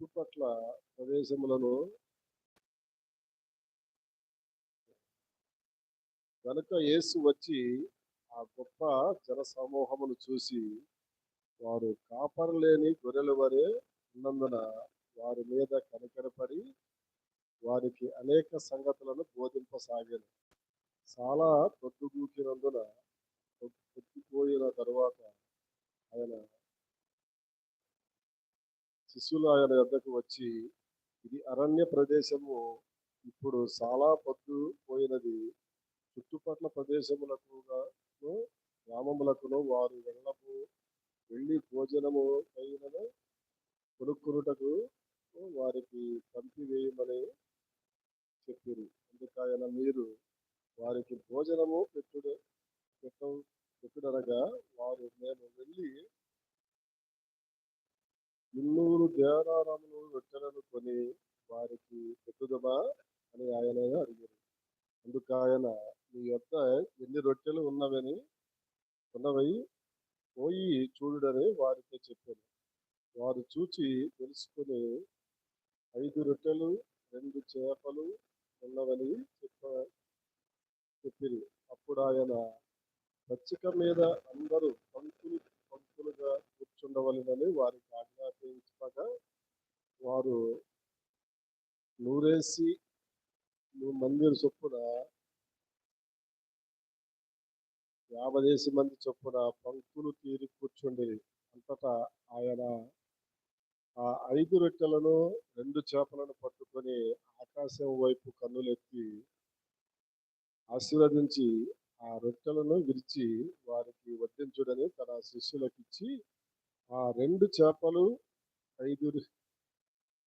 చుట్టుపట్ల ప్రదేశములను కనుక యేసు వచ్చి ఆ గొప్ప జన సమూహమును చూసి వారు కాపరలేని గొర్రెల వరే ఉన్నందున వారి మీద కనికరపడి వారికి అనేక సంగతులను బోధింపసాగాను చాలా పొద్దుగూకినందున పొద్దుపోయిన తరువాత ఆయన శిష్యులు వద్దకు వచ్చి ఇది అరణ్య ప్రదేశము. ఇప్పుడు చాలా పొద్దు పోయినది. చుట్టుపట్ల ప్రదేశములకుగా గ్రామములకును వారు వెళ్ళము వెళ్ళి భోజనము అయినను కొనుక్కునుటకు వారికి పంపివేయమని చెప్పారు. అందుకైన మీరు వారికి భోజనము పెట్టుడు పెట్ట పెట్టుడనగా వారు మేము వెళ్ళి ఇన్నూరు దేవనారములు రొట్టెలను కొని వారికి పెట్టుదమా అని ఆయన అడిగారు. అందుకు ఆయన మీ యొక్క ఎన్ని రొట్టెలు ఉన్నవని ఉన్నవై పోయి చూడుడని వారితో చెప్పారు వారు చూచి తెలుసుకుని ఐదు రొట్టెలు రెండు చేపలు ఉన్నవని చెప్ప చెప్పింది అప్పుడు ఆయన పచ్చిక మీద అందరూ పంక్తులు పంక్తులుగా కూర్చుండవలనని వారికి ఆజ్ఞాపించగా వారు నూరేసి మందిర చొప్పున యాభదేసి మంది చొప్పున పంక్తులు తీరి కూర్చుండి. అంతటా ఆయన ఆ ఐదు రొట్టెలను రెండు చేపలను పట్టుకొని ఆకాశం వైపు కన్నులెత్తి ఆశీర్వదించి ఆ రొట్టెలను విరిచి వారికి వడ్డించుడని తన శిష్యులకు ఇచ్చి ఆ రెండు చేపలు ఐదు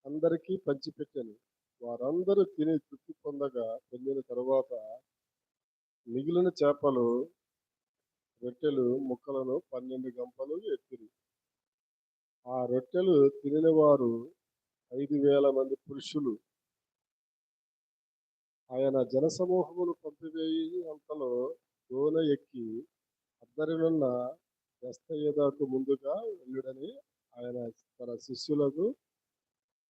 అందరికీ పంచిపెట్టాను. వారందరూ తిని తృప్తి పొందగా పొందిన తరువాత మిగిలిన చేపలు రొట్టెలు ముక్కలను పన్నెండు గంపలు ఎత్తిరి. ఆ రొట్టెలు తినిన వారు ఐదు వేల మంది పురుషులు. ఆయన జనసమూహమును పంపివేయి అంతలో దోన ఎక్కి అద్దరినున్న వ్యస్తయుధకు ముందుగా వెళ్ళుడని ఆయన తన శిష్యులకు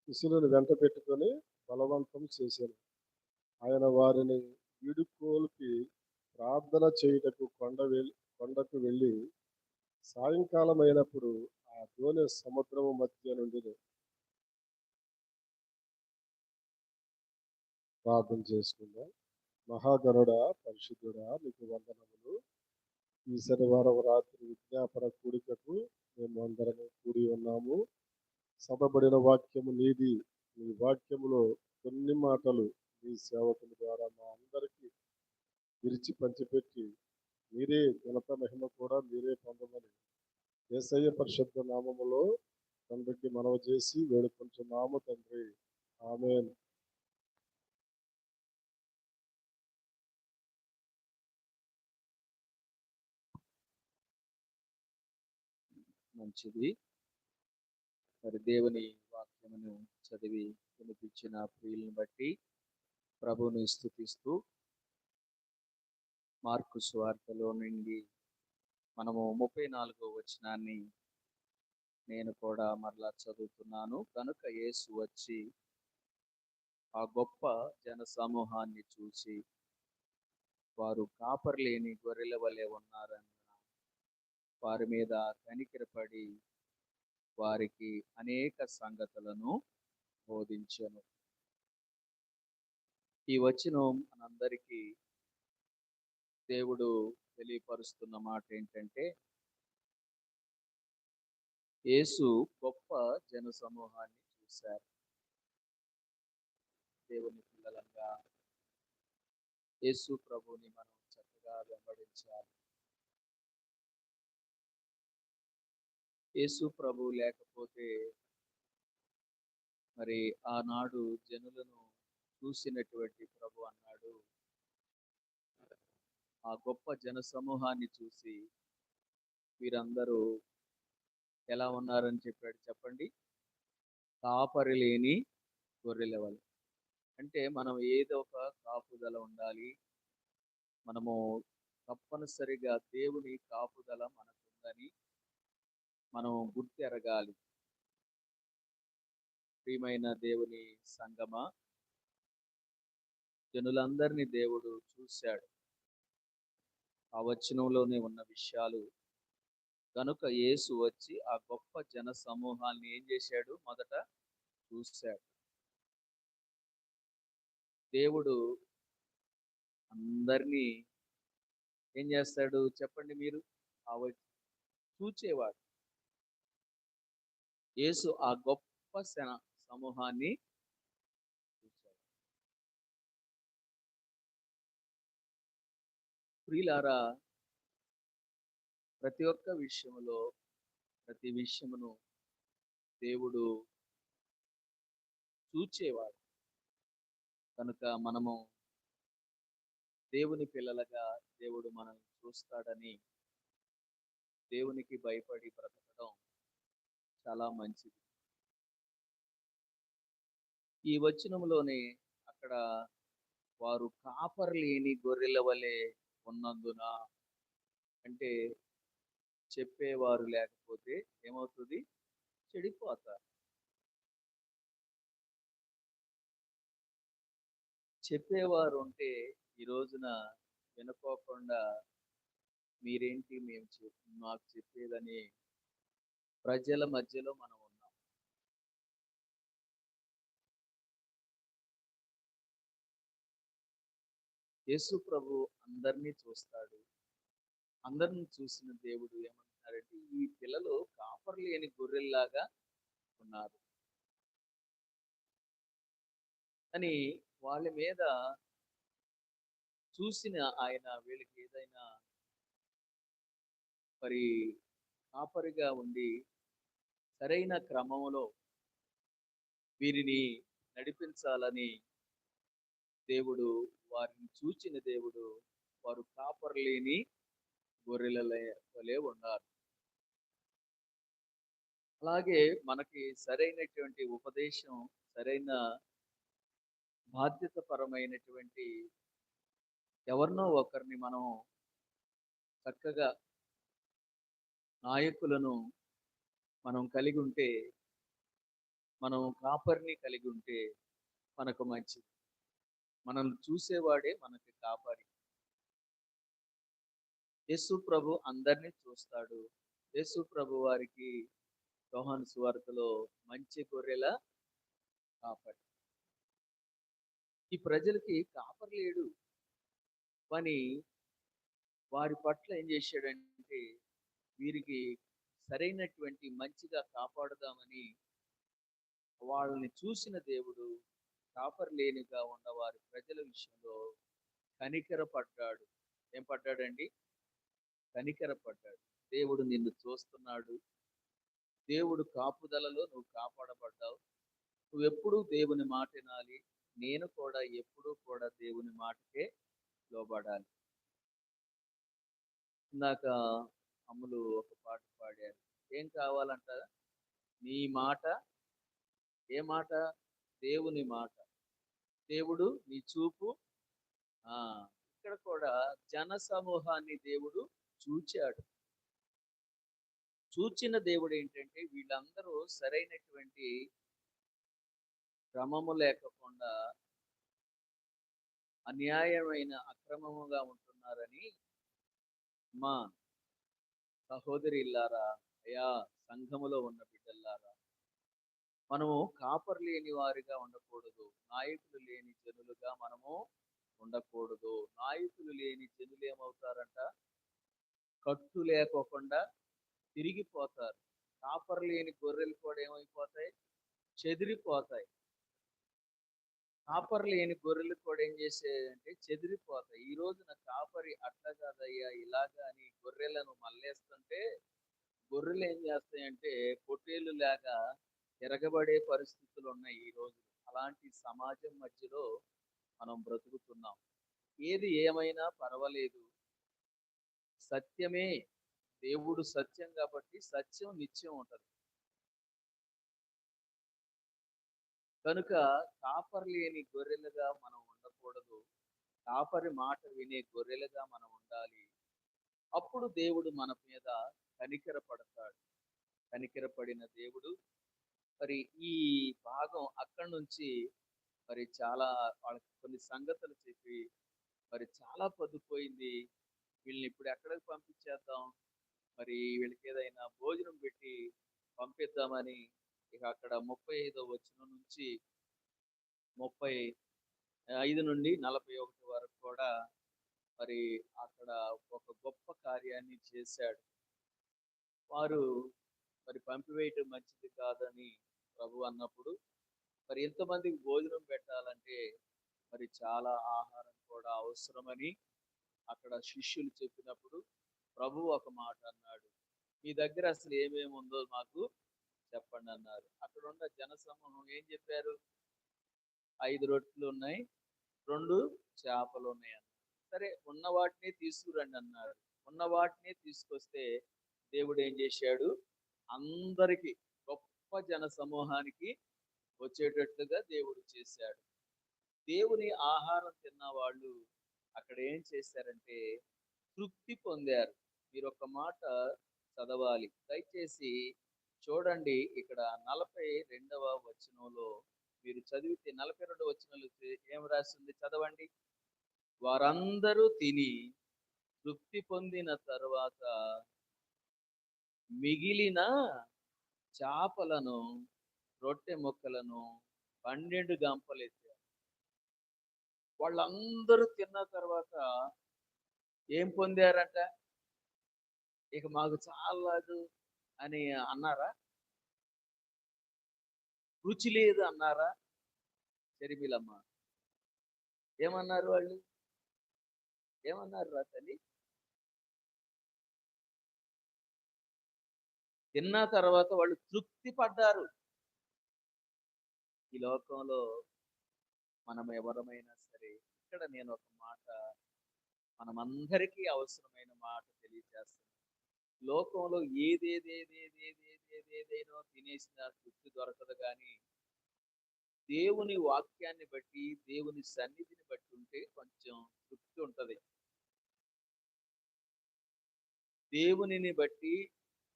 శిష్యులను వెంట పెట్టుకొని బలవంతం చేశాను. ఆయన వారిని విడుకోల్పి ప్రార్థన చేయుటకు కొండ వెళ్ళి కొండకు వెళ్ళి సాయంకాలం అయినప్పుడు ఆ దోణి సముద్రము మధ్య నుండి ప్రార్థన చేసుకుందాం. మహాగణుడ పరిశుద్ధుడా నీకు వందనములు. ఈ శనివారం రాత్రి విజ్ఞాపన కూడికకు మేము అందరము కూడి ఉన్నాము. సభబడిన వాక్యము నీది. నీ వాక్యములో కొన్ని మాటలు నీ సేవకుల ద్వారా మా అందరికీ విరిచి పంచిపెట్టి మీరే ఘనత మహిమ కూడా మీరే పొందమని ఏసయ్య పరిశుద్ధ నామములో తండ్రికి మనవ చేసి వేడుకుంటున్నాము తండ్రి. ఆమెన్. మంచిది. మరి దేవుని వాక్యమును చదివి వినిపించిన ప్రియులను బట్టి ప్రభుని స్థుతిస్తూ మార్కు స్వార్తలో నుండి మనము ముప్పై నాలుగో వచనాన్ని నేను కూడా మరలా చదువుతున్నాను. కనుక యేసు వచ్చి ఆ గొప్ప జన సమూహాన్ని చూసి వారు కాపర్లేని గొర్రెల వలె ఉన్నారని వారి మీద కనికిరపడి వారికి అనేక సంగతులను బోధించను. ఈ వచనం మనందరికీ దేవుడు తెలియపరుస్తున్న మాట ఏంటంటే యేసు గొప్ప జన సమూహాన్ని చూశారు. దేవుని పిల్లలంగా యేసు ప్రభుని మనం చక్కగా వెంబడించాలి. యేసు ప్రభు లేకపోతే మరి ఆనాడు జనులను చూసినటువంటి ప్రభు అన్నాడు. ఆ గొప్ప జన సమూహాన్ని చూసి వీరందరూ ఎలా ఉన్నారని చెప్పాడు చెప్పండి. కాపరి లేని గొర్రెల అంటే మనం ఏదో ఒక కాపుదల ఉండాలి. మనము తప్పనిసరిగా దేవుని కాపుదల మనకుందని మనం గుర్తెరగాలి. ప్రియమైన దేవుని సంగమా? జనులందరినీ దేవుడు చూశాడు. ఆ వచనంలోనే ఉన్న విషయాలు. కనుక యేసు వచ్చి ఆ గొప్ప జన సమూహాన్ని ఏం చేశాడు? మొదట చూశాడు. దేవుడు అందరినీ ఏం చేస్తాడు? చెప్పండి మీరు. ఆ వ- చూచేవాడు. యేసు ఆ గొప్ప శన సమూహాన్ని చూశాడు ప్రియులారా ప్రతి ఒక్క విషయంలో ప్రతి విషయమును దేవుడు చూచేవాడు. కనుక మనము దేవుని పిల్లలుగా దేవుడు మనల్ని చూస్తాడని దేవునికి భయపడి బ్రతక చాలా మంచిది. ఈ వచనంలోనే అక్కడ వారు కాపర్ లేని గొర్రెల వలె ఉన్నందున అంటే చెప్పేవారు లేకపోతే ఏమవుతుంది? చెడిపోతారు. చెప్పేవారు ఉంటే ఈ రోజున వినుకోకుండా మీరేంటి మేము మాకు చెప్పేదని ప్రజల మధ్యలో మనం ఉన్నాం. యేసు ప్రభు అందరినీ చూస్తాడు. అందరిని చూసిన దేవుడు ఏమంటున్నారంటే ఈ పిల్లలు కాపర్ లేని గొర్రెల్లాగా ఉన్నారు. అని వాళ్ళ మీద చూసిన ఆయన వీళ్ళకి ఏదైనా మరి కాపరిగా ఉండి సరైన క్రమంలో వీరిని నడిపించాలని దేవుడు వారిని చూచిన దేవుడు వారు కాపర్లేని గొర్రెల వలె ఉన్నారు. అలాగే మనకి సరైనటువంటి ఉపదేశం సరైన బాధ్యత పరమైనటువంటి ఎవరినో ఒకరిని మనం చక్కగా నాయకులను మనం కలిగి ఉంటే మనం కాపరిని కలిగి ఉంటే మనకు మంచిది. మనల్ని చూసేవాడే మనకి కాపరి. యేసు ప్రభు అందరినీ చూస్తాడు. యేసు ప్రభు వారికి యోహాను సువార్తలో మంచి గొర్రెల కాపరి. ఈ ప్రజలకి కాపరి లేడు. కానీ వారి పట్ల ఏం చేశాడంటే వీరికి సరైనటువంటి మంచిగా కాపాడుదామని వాళ్ళని చూసిన దేవుడు కాపర్లేనిగా ఉన్నవారి ప్రజల విషయంలో కనికర పడ్డాడు ఏం పడ్డాడండి? కనికర పడ్డాడు దేవుడు నిన్ను చూస్తున్నాడు. దేవుడు కాపుదలలో నువ్వు కాపాడబడ్డావు. నువ్వెప్పుడూ దేవుని మాట వినాలి. నేను కూడా ఎప్పుడూ కూడా దేవుని మాటకే లోబడాలి. ఇందాక అమ్ములు ఒక పాట పాడారు. ఏం కావాలంట నీ మాట ఏ మాట? దేవుని మాట. దేవుడు నీ చూపు. ఆ ఇక్కడ కూడా జన సమూహాన్ని దేవుడు చూచాడు. చూచిన దేవుడు ఏంటంటే వీళ్ళందరూ సరైనటువంటి క్రమము లేకుండా అన్యాయమైన అక్రమముగా ఉంటున్నారని మా సహోదరి ఇల్లారా అయా సంఘములో ఉన్న బిడ్డల్లారా. మనము కాపర్ లేని వారిగా ఉండకూడదు. నాయకులు లేని జనులుగా మనము ఉండకూడదు. నాయకులు లేని జనులు ఏమవుతారంట? కట్టు లేకోకుండా తిరిగిపోతారు. కాపర్ లేని గొర్రెలు కూడా ఏమైపోతాయి? చెదిరిపోతాయి. కాపర్ లేని గొర్రెలు కూడా ఏం చేసేదంటే చెదిరిపోతాయి. ఈ రోజున కాపరి అట్లా కాదయ్యా ఇలాగా అని గొర్రెలను మల్లేస్తుంటే గొర్రెలు ఏం చేస్తాయంటే పొట్టేలు లాగా తిరగబడే పరిస్థితులు ఉన్నాయి ఈ రోజు అలాంటి సమాజం మధ్యలో మనం బ్రతుకుతున్నాం. ఏది ఏమైనా పర్వాలేదు. సత్యమే దేవుడు సత్యం కాబట్టి సత్యం నిత్యం ఉంటుంది. కనుక కాపరి లేని గొర్రెలుగా మనం ఉండకూడదు. కాపరి మాట వినే గొర్రెలుగా మనం ఉండాలి. అప్పుడు దేవుడు మన మీద కనికర పడతాడు కనికరపడిన దేవుడు మరి ఈ భాగం అక్కడి నుంచి మరి చాలా వాళ్ళకి కొన్ని సంగతులు చెప్పి మరి చాలా పొద్దుపోయింది. వీళ్ళని ఇప్పుడు ఎక్కడికి పంపించేద్దాం? మరి వీళ్ళకి ఏదైనా భోజనం పెట్టి పంపిద్దామని ఇక అక్కడ ముప్పై ఐదో వచ్చిన నుంచి ముప్పై ఐదు నుండి నలభై ఒకటి వరకు కూడా మరి అక్కడ ఒక గొప్ప కార్యాన్ని చేశాడు. వారు మరి పంపివేయటం మంచిది కాదని ప్రభు అన్నప్పుడు మరి ఎంతమందికి భోజనం పెట్టాలంటే మరి చాలా ఆహారం కూడా అవసరమని అక్కడ శిష్యులు చెప్పినప్పుడు ప్రభు ఒక మాట అన్నాడు. మీ దగ్గర అసలు ఏమేమి ఉందో మాకు చెప్పండి అన్నారు. అక్కడ ఉన్న జనసమూహం ఏం చెప్పారు? ఐదు రొట్టెలు ఉన్నాయి రెండు చేపలు ఉన్నాయి అన్నారు. సరే ఉన్న వాటిని తీసుకురండి అన్నారు. ఉన్న వాటిని తీసుకొస్తే దేవుడు ఏం చేశాడు? అందరికీ గొప్ప జన సమూహానికి వచ్చేటట్లుగా దేవుడు చేశాడు. దేవుని ఆహారం తిన్న వాళ్ళు అక్కడ ఏం చేశారంటే తృప్తి పొందారు. మీరు ఒక మాట చదవాలి. దయచేసి చూడండి ఇక్కడ నలభై రెండవ వచనంలో మీరు చదివితే నలభై రెండు వచనంలో ఏం రాసింది? చదవండి. వారందరూ తిని తృప్తి పొందిన తర్వాత మిగిలిన చేపలను రొట్టె మొక్కలను పన్నెండు గంపలు ఎత్తారు వాళ్ళందరూ తిన్న తర్వాత ఏం పొందారట? ఇక మాకు చాలదు. అని అన్నారా? రుచి లేదు అన్నారా? చెరిమిలమ్మ ఏమన్నారు వాళ్ళు? ఏమన్నారు రా తల్లి? తిన్న తర్వాత వాళ్ళు తృప్తి పడ్డారు ఈ లోకంలో మనం ఎవరమైనా సరే ఇక్కడ నేను ఒక మాట మనమందరికీ అవసరమైన మాట తెలియజేస్తాను లోకంలో ఏదేదేదేదేదేదేదేదేనో తినేసిన తృప్తి దొరకదు కానీ దేవుని వాక్యాన్ని బట్టి దేవుని సన్నిధిని బట్టి ఉంటే కొంచెం తృప్తి ఉంటుంది. దేవునిని బట్టి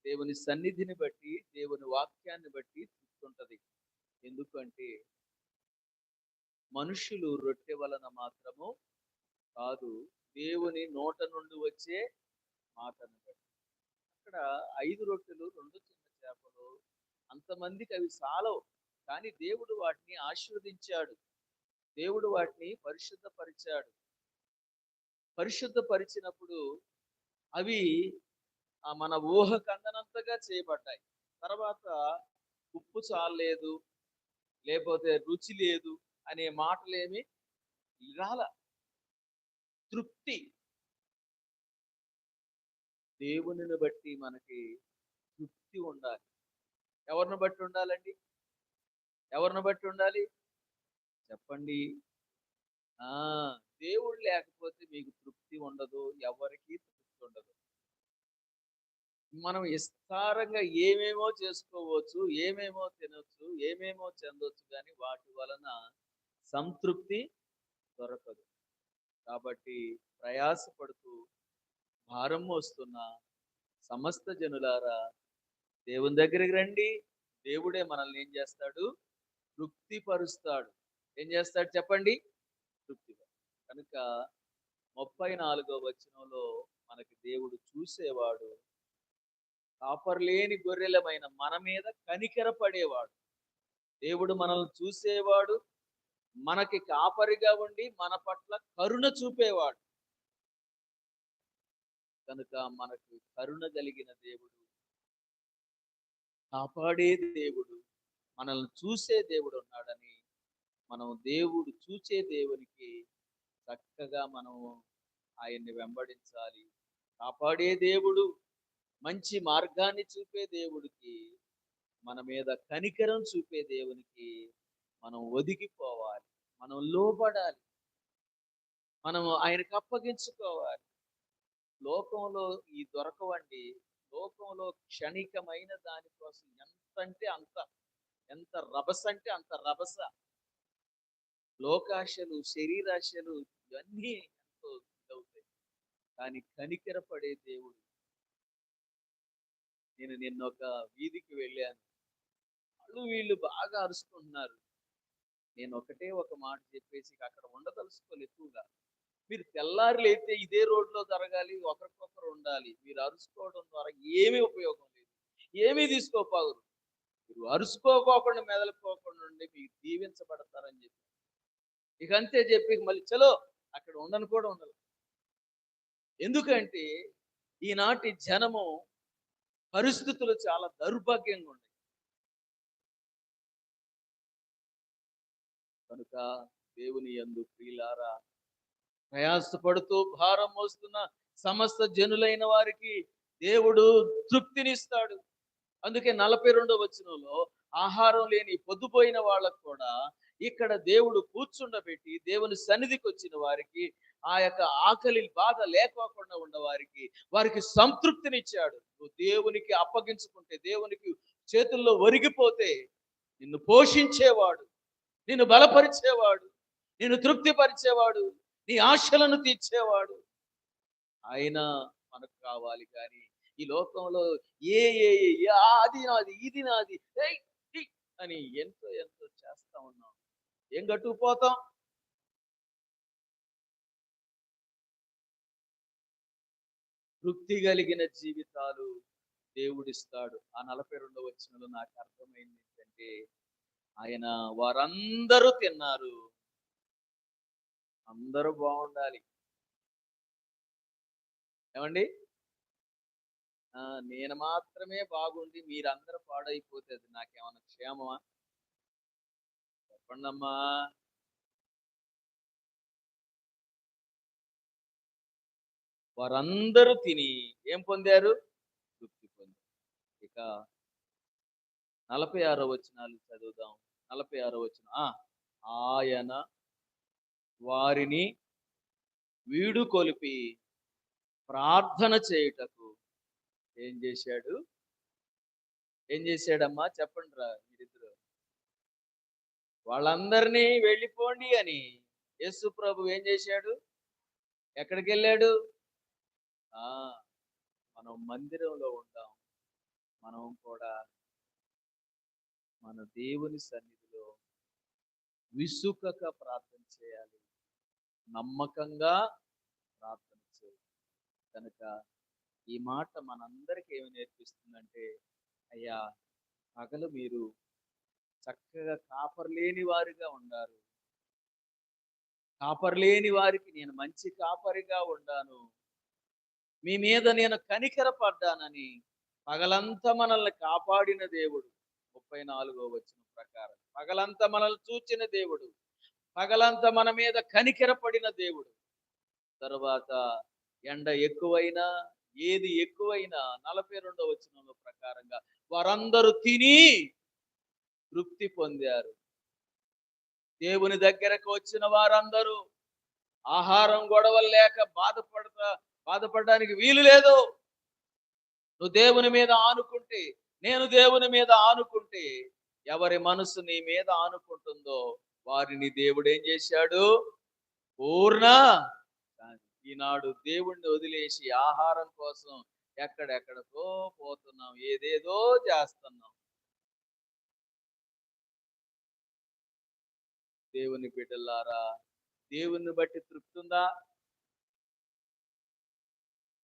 దేవుని సన్నిధిని బట్టి దేవుని వాక్యాన్ని బట్టి తృప్తి ఉంటుంది. ఎందుకంటే మనుషులు రొట్టె వలన మాత్రము కాదు దేవుని నోట నుండి వచ్చే అక్కడ ఐదు రొట్టెలు రెండు చిన్న చేపలు అంతమందికి అవి సాలవు. కానీ దేవుడు వాటిని ఆశీర్వదించాడు. దేవుడు వాటిని పరిశుద్ధపరిచాడు. పరిశుద్ధపరిచినప్పుడు అవి మన ఊహ కందనంతగా చేయబడ్డాయి. తర్వాత ఉప్పు చాలలేదు లేకపోతే రుచి లేదు అనే మాటలేమి రాల. తృప్తి దేవునిని బట్టి మనకి తృప్తి ఉండాలి. ఎవరిని బట్టి ఉండాలండి? ఎవరిని బట్టి ఉండాలి? చెప్పండి. ఆ! దేవుడు లేకపోతే మీకు తృప్తి ఉండదు ఎవరికి తృప్తి ఉండదు. మనం విస్తారంగా ఏమేమో చేసుకోవచ్చు ఏమేమో తినొచ్చు ఏమేమో చెందొచ్చు కానీ వాటి వలన సంతృప్తి దొరకదు. కాబట్టి ప్రయాసపడుతూ భారం మోస్తున్న సమస్త జనులారా దేవుని దగ్గరికి రండి. దేవుడే మనల్ని ఏం చేస్తాడు? తృప్తిపరుస్తాడు. ఏం చేస్తాడు చెప్పండి? తృప్తి కనుక ముప్పై నాలుగో వచనంలో మనకి దేవుడు చూసేవాడు కాపర్లేని గొర్రెలమైన మన మీద కనికరపడేవాడు. దేవుడు మనల్ని చూసేవాడు మనకి కాపరిగా ఉండి మన పట్ల కరుణ చూపేవాడు. కనుక మనకు కరుణ కలిగిన దేవుడు. కాపాడే దేవుడు. మనల్ని చూసే దేవుడు ఉన్నాడని మనం దేవుడు చూచే దేవునికి చక్కగా మనం ఆయన్ని వెంబడించాలి. కాపాడే దేవుడు మంచి మార్గాన్ని చూపే దేవుడికి మన మీద కనికరం చూపే దేవునికి మనం ఒదిగిపోవాలి. మనం లోబడాలి. మనం ఆయనకు అప్పగించుకోవాలి. లోకంలో ఈ దొరకవండి. లోకంలో క్షణికమైన దానికోసం ఎంత అంటే అంత ఎంత రభస అంటే అంత రభస. లోకాశలు శరీరాశలు ఇవన్నీ ఎంతో ఇదవుతాయి. కానీ కనికరపడే దేవుడు. నేను నిన్న ఒక వీధికి వెళ్ళాను. వాళ్ళు వీళ్ళు బాగా అరుచుకుంటున్నారు నేను ఒకటే ఒక మాట చెప్పేసి అక్కడ ఉండదలుచుకోవాలి ఎక్కువగా. మీరు తెల్లారి అయితే ఇదే రోడ్లో జరగాలి ఒకరికొకరు ఉండాలి. మీరు అరుచుకోవడం ద్వారా ఏమీ ఉపయోగం లేదు. ఏమీ తీసుకోపోగరు మీరు అరుచుకోకోకుండా మెదలుకోకుండా ఉండి మీరు దీవించబడతారని చెప్పి. ఇక అంతే చెప్పి మళ్ళీ చలో అక్కడ ఉండను కూడా ఉండదు. ఎందుకంటే ఈనాటి జనము పరిస్థితులు చాలా దౌర్భాగ్యంగా ఉన్నాయి. కనుక దేవుని యందు ప్రియులారా ప్రయాసపడుతూ భారం మోస్తున్న సమస్త జనులైన వారికి దేవుడు తృప్తినిస్తాడు. అందుకే నలభై రెండో వచనంలో ఆహారం లేని పొద్దుపోయిన వాళ్ళకు కూడా ఇక్కడ దేవుడు కూర్చుండబెట్టి దేవుని సన్నిధికి వచ్చిన వారికి ఆ యొక్క ఆకలి బాధ లేకోకుండా ఉన్నవారికి వారికి వారికి సంతృప్తినిచ్చాడు. నువ్వు దేవునికి అప్పగించుకుంటే దేవునికి చేతుల్లో ఒరిగిపోతే నిన్ను పోషించేవాడు నిన్ను బలపరిచేవాడు నిన్ను తృప్తిపరిచేవాడు. నీ ఆశలను తీర్చేవాడు. ఆయన మనకు కావాలి కానీ ఈ లోకంలో ఏ ఏ అది నాది ఇది నాది అని ఎంతో ఎంతో చేస్తా ఉన్నాం. ఏం కట్టుకుపోతాం తృప్తి కలిగిన జీవితాలు దేవుడిస్తాడు. ఆ నలభై రెండవ వచ్చినలో నాకు అర్థమైంది ఏంటంటే ఆయన వారందరూ తిన్నారు. అందరూ బాగుండాలి. ఏమండి? ఆ, నేను మాత్రమే బాగుండి మీరందరూ పాడైపోతే అది నాకేమన్నా క్షేమమా? చెప్పండి అమ్మా వారందరూ తిని ఏం పొందారు? తృప్తి పొందారు. ఇక నలభై ఆరో వచనాలు చదువుదాం. నలభై ఆరో వచ్చిన ఆయన వారిని వీడు కొలిపి ప్రార్థన చేయుటకు ఏం చేశాడు? ఏం చేశాడమ్మా? చెప్పండి రా మీరిద్దరు. వాళ్ళందరినీ వెళ్ళిపోండి అని యేసు ప్రభు ఏం చేశాడు? ఎక్కడికి వెళ్ళాడు ఆ మనం మందిరంలో ఉంటాం. మనం కూడా మన దేవుని సన్నిధి విసుకక ప్రార్థన చేయాలి. నమ్మకంగా ప్రార్థన చేయాలి. కనుక ఈ మాట మనందరికీ ఏమి నేర్పిస్తుందంటే అయ్యా పగలు మీరు చక్కగా కాపర్లేని వారిగా ఉండారు. కాపర్లేని వారికి నేను మంచి కాపరిగా ఉండాను. మీ మీద నేను కనికరపడ్డానని పగలంతా మనల్ని కాపాడిన దేవుడు. ముప్పై నాలుగో వచ్చిన ప్రకారం పగలంతా మనల్ని చూచిన దేవుడు పగలంతా మన మీద కనికెరపడిన దేవుడు. తర్వాత ఎండ ఎక్కువైనా ఏది ఎక్కువైనా నలభై రెండో వచనంలో ప్రకారంగా వారందరూ తిని తృప్తి పొందారు. దేవుని దగ్గరకు వచ్చిన వారందరూ ఆహారం గొడవలు లేక బాధపడతా బాధపడడానికి వీలు లేదు. నువ్వు దేవుని మీద ఆనుకుంటే నేను దేవుని మీద ఆనుకుంటే ఎవరి మనసు నీ మీద ఆనుకుంటుందో వారిని దేవుడు ఏం చేశాడు? పూర్ణ ఈనాడు దేవుణ్ణి వదిలేసి ఆహారం కోసం ఎక్కడెక్కడికో పోతున్నాం ఏదేదో చేస్తున్నాం. దేవుని బిడ్డలారా దేవుని బట్టి తృప్తి ఉందా?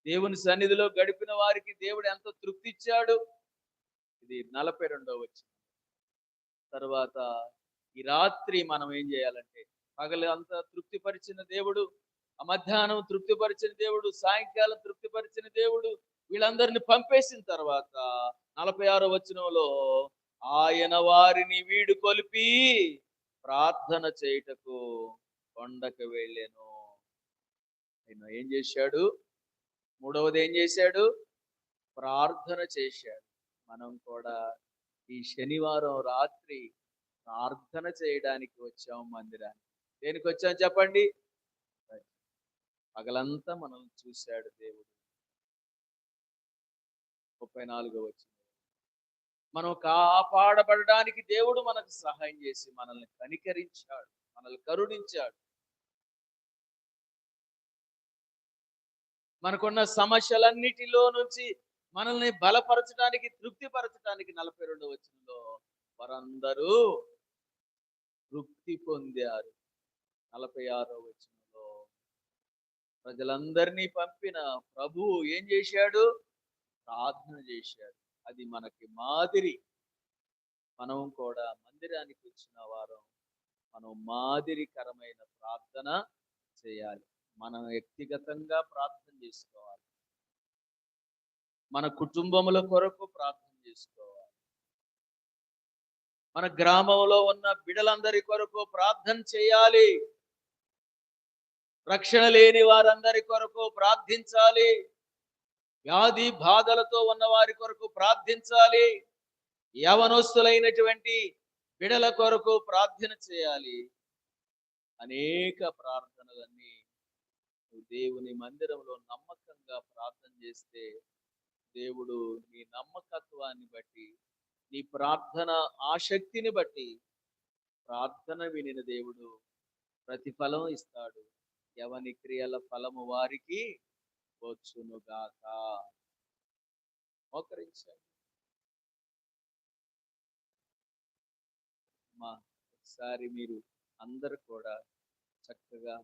దేవుని సన్నిధిలో గడిపిన వారికి దేవుడు ఎంత తృప్తి ఇచ్చాడు? ఇది నలభై రెండవ వచ్చిన తర్వాత ఈ రాత్రి మనం ఏం చేయాలంటే పగలు అంతా తృప్తిపరిచిన దేవుడు ఆ మధ్యాహ్నం తృప్తిపరిచిన దేవుడు సాయంకాలం తృప్తిపరిచిన దేవుడు వీళ్ళందరిని పంపేసిన తర్వాత నలభై ఆరో వచనంలో ఆయన వారిని వీడు కొలిపి ప్రార్థన చేయుటకు కొండకు వెళ్ళాను. ఆయన ఏం చేశాడు? మూడవది ఏం చేశాడు? ప్రార్థన చేశాడు. మనం కూడా ఈ శనివారం రాత్రి ప్రార్థన చేయడానికి వచ్చాం మందిరానికి. దేనికి వచ్చాం చెప్పండి? పగలంతా మనల్ని చూశాడు దేవుడు. ముప్పై నాలుగో వచ్చింది మనం కాపాడబడడానికి దేవుడు మనకు సహాయం చేసి మనల్ని కనికరించాడు మనల్ని కరుణించాడు. మనకున్న సమస్యలన్నిటిలో నుంచి మనల్ని బలపరచడానికి తృప్తిపరచడానికి నలభై రెండు వచనంలో వారందరూ తృప్తి పొందారు. నలభై ఆరో వచనంలో ప్రజలందరినీ పంపిన ప్రభువు ఏం చేశాడు? ప్రార్థన చేశాడు. అది మనకి మాదిరి. మనం కూడా మందిరానికి వచ్చిన వారం మనం మాదిరికరమైన ప్రార్థన చేయాలి. మనం వ్యక్తిగతంగా ప్రార్థన చేసుకోవాలి. మన కుటుంబముల కొరకు ప్రార్థన చేసుకోవాలి. మన గ్రామంలో ఉన్న బిడలందరి కొరకు ప్రార్థన చేయాలి. రక్షణ లేని వారందరి కొరకు ప్రార్థించాలి. వ్యాధి బాధలతో ఉన్న వారి కొరకు ప్రార్థించాలి. యవనస్తులైనటువంటి బిడల కొరకు ప్రార్థన చేయాలి. అనేక ప్రార్థనలన్నీ దేవుని మందిరంలో నమ్మకంగా ప్రార్థన చేస్తే దేవుడు నీ నమ్మకత్వాన్ని బట్టి నీ ప్రార్థన ఆసక్తిని బట్టి ప్రార్థన వినిన దేవుడు ప్రతిఫలం ఇస్తాడు. ఎవని క్రియల ఫలము వారికి వచ్చునుగాక. మోకరించాడు. మా ఒకసారి మీరు అందరు కూడా చక్కగా